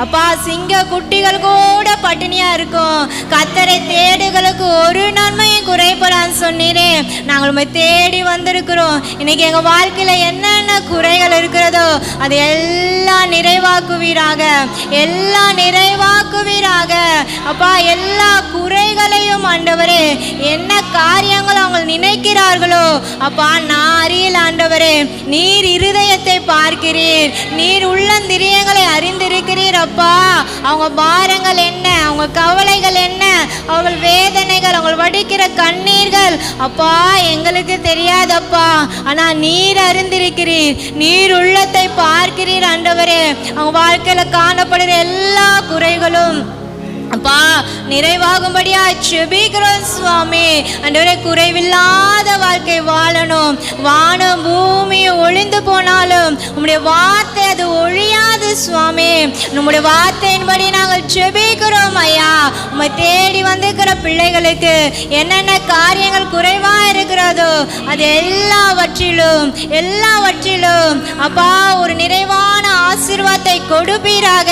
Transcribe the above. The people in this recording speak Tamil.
அப்பா சிங்க குட்டிகள் கூட பட்டினியா இருக்கும். கத்தரை தேடுகளுக்கு ஒரு நன்மையும் குறைப்படான்னு சொன்னீரே. நாங்கள் உண்மை தேடி வந்திருக்கிறோம். இன்னைக்கு எங்க வாழ்க்கையில என்னென்ன குறைகள் இருக்கிறதோ அது எல்லாம் நிறைவாக்குவீராக. எல்லாம் நிறைவாக்குவீராக. அப்பா எல்லா குறைகளையும் ஆண்டவரே என்ன காரியங்கள் அவங்க நினைக்கிறார்களோ அப்பா நான் அறியல ஆண்டவரே நீர் இருதயத்தை பார்க்கிறீர். நீர் உள்ளந்திரியங்களை அறிந்திருக்கிறீர் அப்பா. அவங்க பாரங்கள் என்ன? அவங்க கவலைகள் என்ன? அவங்கள் வேதனைகள் அவங்க வடிக்கிற கண்ணீர்கள். அப்பா எங்களுக்கு தெரியாதப்பா. ஆனால் நீர் அறிந்திருக்கிறீர். நீர் உள்ளத்தை பார்க்கிறீர் ஆண்டவரே. அவங்க வாழ்க்கையில் காணப்படுகிற எல்லா குறைகளும். அப்பா நிறைவாகும்படியா செபிக்கிறோம் சுவாமி. அண்டவரே குறைவில்லாத வாழ்க்கை வாழணும். வானம் பூமி ஒழிந்து போனாலும் உம்முடைய வார்த்தை அது ஒழியாது சுவாமி. நம்முடைய வார்த்தையின்படி நாங்கள் செபிக்கிறோம் ஐயா. உம்மை தேடி வந்திருக்கிற பிள்ளைகளுக்கு என்னென்ன காரியங்கள் குறைவா இருக்கிறதோ அது எல்லாவற்றிலும் எல்லாவற்றிலும் அப்பா ஒரு நிறைவான ஆசீர்வாதத்தை கொடுப்பீராக